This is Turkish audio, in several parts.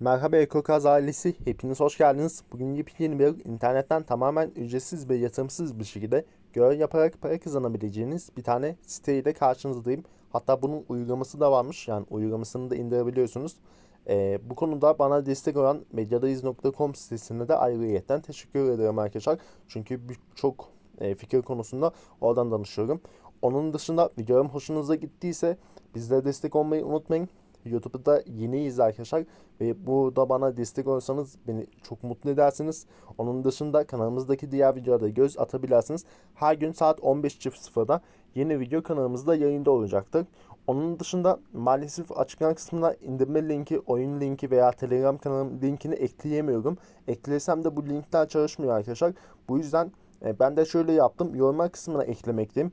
Merhaba EkoKaz ailesi, hepiniz hoş geldiniz. Bugün yepyeni bir internetten tamamen ücretsiz ve yatırımsız bir şekilde görev yaparak para kazanabileceğiniz bir tane siteyle karşınızdayım. Hatta bunun uygulaması da varmış, yani uygulamasını da indirebiliyorsunuz. Ee, bu konuda bana destek olan medyadayız.com sitesine de ayrıyetten teşekkür ederim arkadaşlar. Çünkü birçok e, fikir konusunda oradan danışıyorum. Onun dışında videom hoşunuza gittiyse bizlere destek olmayı unutmayın. YouTube'da yeniyiz arkadaşlar ve burada bana destek olursanız beni çok mutlu edersiniz. Onun dışında kanalımızdaki diğer videolara göz atabilirsiniz. Her gün saat 15.00'da yeni video kanalımızda yayında olacaktır. Onun dışında maalesef açıklama kısmına indirme linki, oyun linki veya Telegram kanalım linkini ekleyemiyorum. Eklesem de bu linkler çalışmıyor arkadaşlar. Bu yüzden e, ben de şöyle yaptım. Yorumlar kısmına eklemekteyim.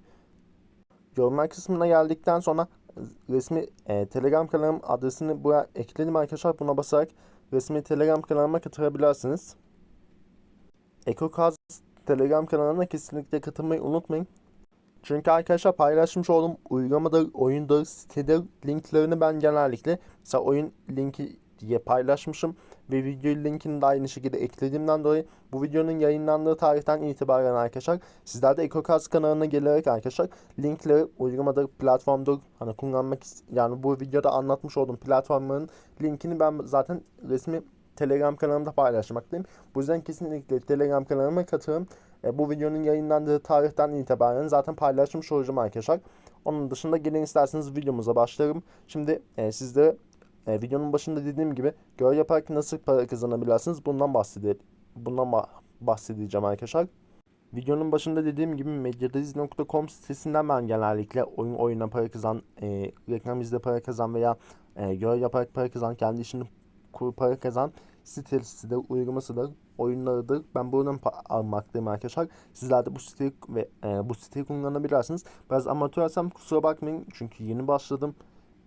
Yorumlar kısmına geldikten sonra resmi e, Telegram kanalım adresini buraya ekledim arkadaşlar. Buna basarak resmi Telegram kanalıma katılabilirsiniz. EcoCast Telegram kanalına kesinlikle katılmayı unutmayın. Çünkü arkadaşlar paylaşmış olduğum uygulamadır, oyundur, sitedir linklerini ben genellikle mesela oyun linki diye paylaşmışım ve video linkini de aynı şekilde eklediğimden dolayı bu videonun yayınlandığı tarihten itibaren arkadaşlar sizler de EcoCast kanalına gelerek arkadaşlar linkleri uygulamadır, platformdur hani kullanmak yani bu videoda anlatmış olduğum platformların linkini ben zaten resmi Telegram kanalımda paylaşmaktayım. Bu yüzden kesinlikle Telegram kanalıma katılın. E, bu videonun yayınlandığı tarihten itibaren zaten paylaşmış olacağım arkadaşlar. Onun dışında gelin isterseniz videomuza başlarım. Şimdi e, sizlere e, videonun başında dediğim gibi görev yaparak nasıl para kazanabilirsiniz bundan bahsede bundan bah- bahsedeceğim arkadaşlar. Videonun başında dediğim gibi medyadayız.com sitesinden ben genellikle oyun oyuna para kazan, e, reklam izle para kazan veya e, görev yaparak para kazan, kendi işini kur para kazan sitesidir, uygulamasıdır, oyunlarıdır. Ben buradan almaktayım arkadaşlar. Sizler de bu siteyi ve e, bu siteyi kullanabilirsiniz. Biraz amatörsem kusura bakmayın çünkü yeni başladım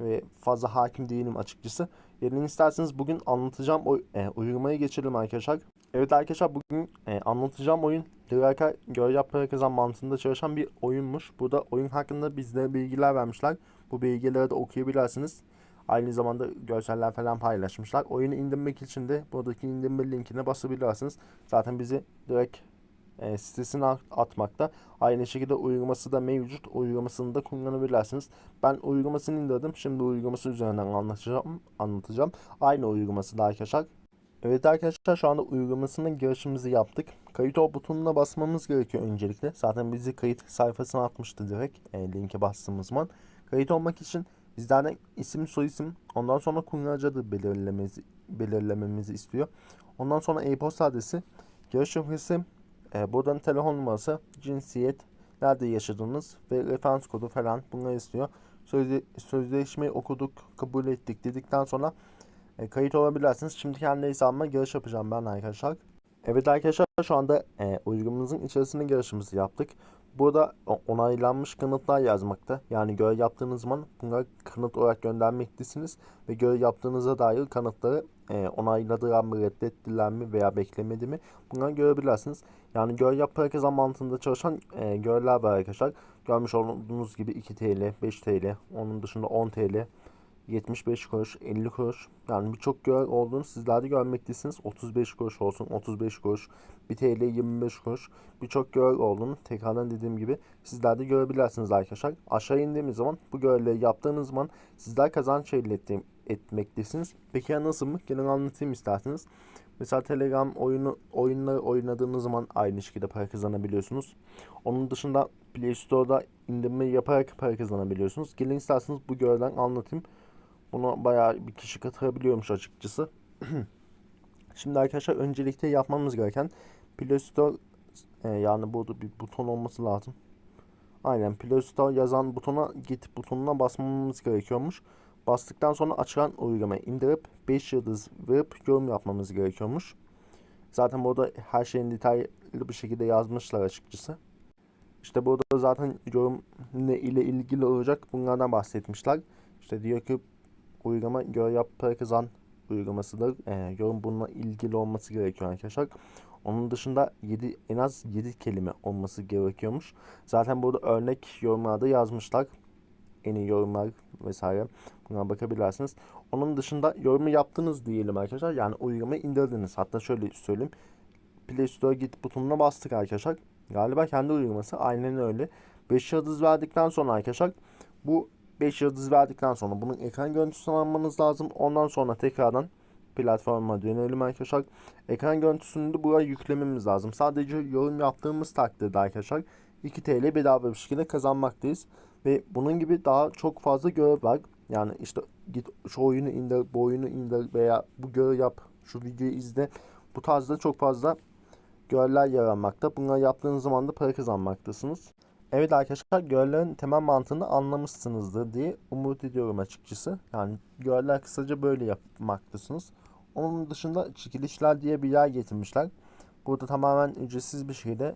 ve fazla hakim değilim açıkçası. Gelin isterseniz bugün anlatacağım o e, uygulamayı geçelim arkadaşlar. Evet arkadaşlar bugün e, anlatacağım oyun Liraka görev yap para kazan mantığında çalışan bir oyunmuş. Burada oyun hakkında bizlere bilgiler vermişler. Bu bilgileri de okuyabilirsiniz. Aynı zamanda görseller falan paylaşmışlar. Oyunu indirmek için de buradaki indirme linkine basabilirsiniz. Zaten bizi direkt e, sitesine at- atmakta. Aynı şekilde uygulaması da mevcut. Uygulamasını da kullanabilirsiniz. Ben uygulamasını indirdim. Şimdi uygulaması üzerinden anlatacağım. anlatacağım. Aynı uygulaması da arkadaşlar. Evet arkadaşlar şu anda uygulamasının girişimizi yaptık. Kayıt ol butonuna basmamız gerekiyor öncelikle. Zaten bizi kayıt sayfasına atmıştı direkt e, linke bastığımız zaman. Kayıt olmak için bizlerden isim soyisim ondan sonra kullanıcı adı belirlememizi, belirlememizi istiyor. Ondan sonra e-posta adresi, giriş şifresi, e, buradan telefon numarası, cinsiyet, nerede yaşadığınız ve referans kodu falan bunları istiyor. Sözle, sözleşmeyi okuduk, kabul ettik dedikten sonra e, kayıt olabilirsiniz. Şimdi kendi hesabıma giriş yapacağım ben arkadaşlar. Evet arkadaşlar şu anda e, uygulamamızın içerisine girişimizi yaptık. Burada onaylanmış kanıtlar yazmakta. Yani görev yaptığınız zaman bunları kanıt olarak göndermektesiniz. Ve görev yaptığınıza dair kanıtları e, onayladılar mı, reddettiler mi veya beklemedi mi bunları görebilirsiniz. Yani görev yap kazan mantığında çalışan e, görevler var arkadaşlar. Görmüş olduğunuz gibi 2 TL, 5 TL, onun dışında 10 TL, 75 kuruş, 50 kuruş. Yani birçok görev olduğunu sizler de görmektesiniz. 35 kuruş olsun, 35 kuruş, 1 TL 25 kuruş. Birçok görev olduğunu tekrardan dediğim gibi sizler de görebilirsiniz arkadaşlar. Aşağı indiğimiz zaman bu görevleri yaptığınız zaman sizler kazanç elde etmektesiniz. Peki ya nasıl mı? Gelin anlatayım isterseniz. Mesela Telegram oyunu oyunları oynadığınız zaman aynı şekilde para kazanabiliyorsunuz. Onun dışında Play Store'da indirme yaparak para kazanabiliyorsunuz. Gelin isterseniz bu görevden anlatayım. Buna bayağı bir kişi katılabiliyormuş açıkçası. Şimdi arkadaşlar öncelikle yapmamız gereken Play Store e, yani burada bir buton olması lazım. Aynen Play Store yazan butona git butonuna basmamız gerekiyormuş. Bastıktan sonra açılan uygulamayı indirip 5 yıldız verip yorum yapmamız gerekiyormuş. Zaten burada her şeyin detaylı bir şekilde yazmışlar açıkçası. İşte burada zaten yorum ne ile ilgili olacak bunlardan bahsetmişler. İşte diyor ki uygulama görev yap para kazan uygulamasıdır. Ee, yorum bununla ilgili olması gerekiyor arkadaşlar. Onun dışında 7 en az 7 kelime olması gerekiyormuş. Zaten burada örnek yorumlarda yazmışlar. En iyi yorumlar vesaire. Buna bakabilirsiniz. Onun dışında yorumu yaptınız diyelim arkadaşlar. Yani uygulamayı indirdiniz. Hatta şöyle söyleyeyim. Play Store'a git butonuna bastık arkadaşlar. Galiba kendi uygulaması aynen öyle. 5 yıldız verdikten sonra arkadaşlar bu 5 yıldız verdikten sonra bunun ekran görüntüsünü almanız lazım. Ondan sonra tekrardan platforma dönelim arkadaşlar. Ekran görüntüsünü de buraya yüklememiz lazım. Sadece yorum yaptığımız takdirde arkadaşlar 2 TL bedava bir şekilde kazanmaktayız. Ve bunun gibi daha çok fazla görev var. Yani işte git şu oyunu indir, bu oyunu indir veya bu görev yap, şu videoyu izle. Bu tarzda çok fazla görevler yaranmakta. Bunları yaptığınız zaman da para kazanmaktasınız. Evet arkadaşlar görevlerin temel mantığını anlamışsınızdır diye umut ediyorum açıkçası. Yani görevler kısaca böyle yapmaktasınız. Onun dışında çekilişler diye bir yer getirmişler. Burada tamamen ücretsiz bir şekilde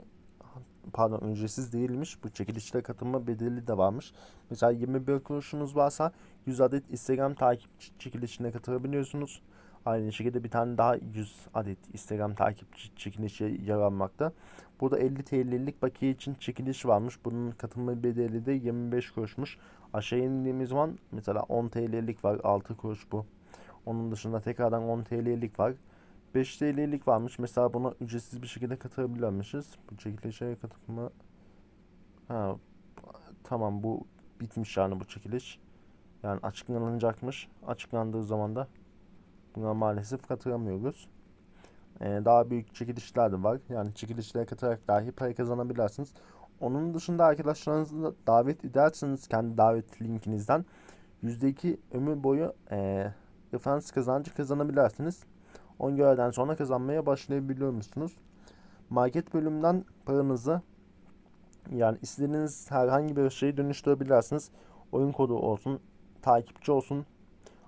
pardon ücretsiz değilmiş. Bu çekilişlere katılma bedeli de varmış. Mesela 21 kuruşunuz varsa 100 adet Instagram takipçi çekilişine katılabiliyorsunuz. Aynı şekilde bir tane daha 100 adet Instagram takipçi çekilişi yer almakta. Burada 50 TL'lik bakiye için çekiliş varmış. Bunun katılma bedeli de 25 kuruşmuş. Aşağı indiğimiz zaman mesela 10 TL'lik var. 6 kuruş bu. Onun dışında tekrardan 10 TL'lik var. 5 TL'lik varmış. Mesela buna ücretsiz bir şekilde katılabiliyormuşuz. Bu çekilişe katılma ha tamam bu bitmiş yani bu çekiliş. Yani açıklanacakmış. Açıklandığı zaman da buna maalesef katılamıyoruz. Ee, daha büyük çekilişler de var. Yani çekilişlere katılarak dahi para kazanabilirsiniz. Onun dışında arkadaşlarınızı da davet ederseniz kendi davet linkinizden %2 ömür boyu e, referans kazancı kazanabilirsiniz. 10 görevden sonra kazanmaya başlayabiliyor musunuz? Market bölümünden paranızı yani istediğiniz herhangi bir şeyi dönüştürebilirsiniz. Oyun kodu olsun, takipçi olsun,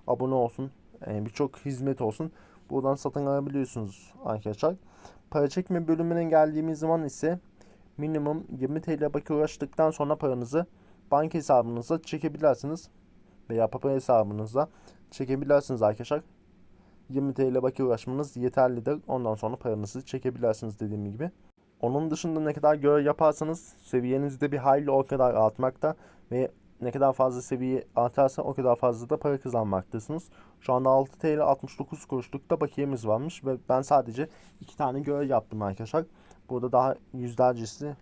abone olsun, e, birçok hizmet olsun. Buradan satın alabiliyorsunuz arkadaşlar. Para çekme bölümüne geldiğimiz zaman ise minimum 20 TL bakiye uğraştıktan sonra paranızı banka hesabınıza çekebilirsiniz. Veya PayPal hesabınıza çekebilirsiniz arkadaşlar. 20 TL bakiye uğraşmanız yeterlidir. Ondan sonra paranızı çekebilirsiniz dediğim gibi. Onun dışında ne kadar görev yaparsanız seviyenizde bir hayli o kadar artmakta ve ne kadar fazla seviye artarsa o kadar fazla da para kazanmaktasınız. Şu anda 6 TL 69 kuruşluk da bakiyemiz varmış ve ben sadece 2 tane görev yaptım arkadaşlar. Burada daha yüzlercesi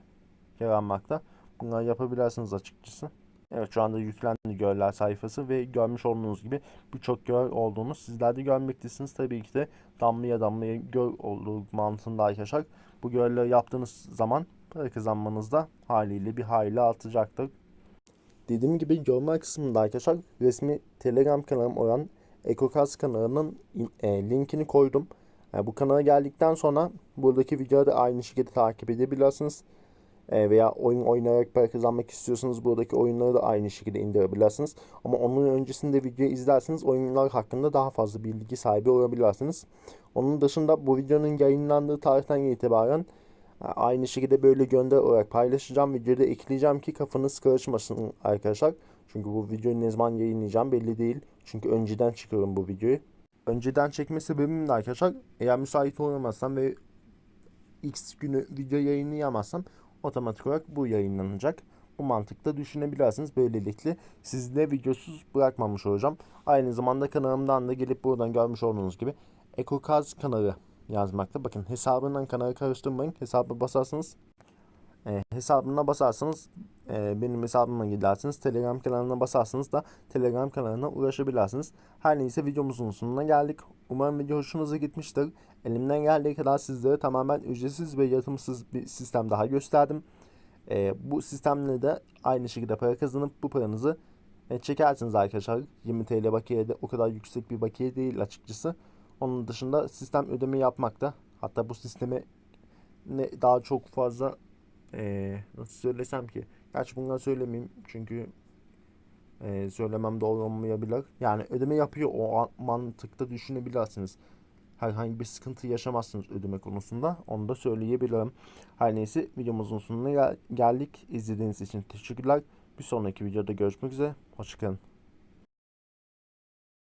yer. Bunları yapabilirsiniz açıkçası. Evet şu anda yüklendi görevler sayfası ve görmüş olduğunuz gibi birçok görev olduğunu sizler de görmektesiniz. Tabii ki de damlaya damlaya göl olduğu mantığında arkadaşlar. Bu görevleri yaptığınız zaman para kazanmanız da haliyle bir hayli artacaktır. Dediğim gibi yorumlar kısmında arkadaşlar resmi Telegram kanalım olan EcoCast kanalının e, linkini koydum. Yani bu kanala geldikten sonra buradaki videoyu da aynı şekilde takip edebilirsiniz. E, veya oyun oynayarak para kazanmak istiyorsanız buradaki oyunları da aynı şekilde indirebilirsiniz. Ama onun öncesinde videoyu izlerseniz oyunlar hakkında daha fazla bilgi sahibi olabilirsiniz. Onun dışında bu videonun yayınlandığı tarihten itibaren Aynı şekilde böyle gönder olarak paylaşacağım. Videoyu da ekleyeceğim ki kafanız karışmasın arkadaşlar. Çünkü bu videoyu ne zaman yayınlayacağım belli değil. Çünkü önceden çıkıyorum bu videoyu. Önceden çekme sebebim de arkadaşlar eğer müsait olamazsam ve X günü video yayınlayamazsam otomatik olarak bu yayınlanacak. Bu mantıkta düşünebilirsiniz. Böylelikle sizde videosuz bırakmamış olacağım. Aynı zamanda kanalımdan da gelip buradan görmüş olduğunuz gibi EcoCars kanalı yazmakta. Bakın hesabından kanalı karıştırmayın. Hesabı basarsınız. E, hesabına basarsanız e, benim hesabıma gidersiniz. Telegram kanalına basarsanız da Telegram kanalına ulaşabilirsiniz. Her neyse videomuzun sonuna geldik. Umarım video hoşunuza gitmiştir. Elimden geldiği kadar sizlere tamamen ücretsiz ve yatımsız bir sistem daha gösterdim. E, bu sistemle de aynı şekilde para kazanıp bu paranızı e, çekersiniz arkadaşlar. 20 TL bakiye de o kadar yüksek bir bakiye değil açıkçası. Onun dışında sistem ödeme yapmakta. Hatta bu sisteme ne daha çok fazla ee, nasıl söylesem ki gerçi bunları söylemeyeyim çünkü e, söylemem doğru olmayabilir. Yani ödeme yapıyor o mantıkta düşünebilirsiniz. Herhangi bir sıkıntı yaşamazsınız ödeme konusunda. Onu da söyleyebilirim. Her neyse videomuzun sonuna geldik. İzlediğiniz için teşekkürler. Bir sonraki videoda görüşmek üzere. Hoşçakalın.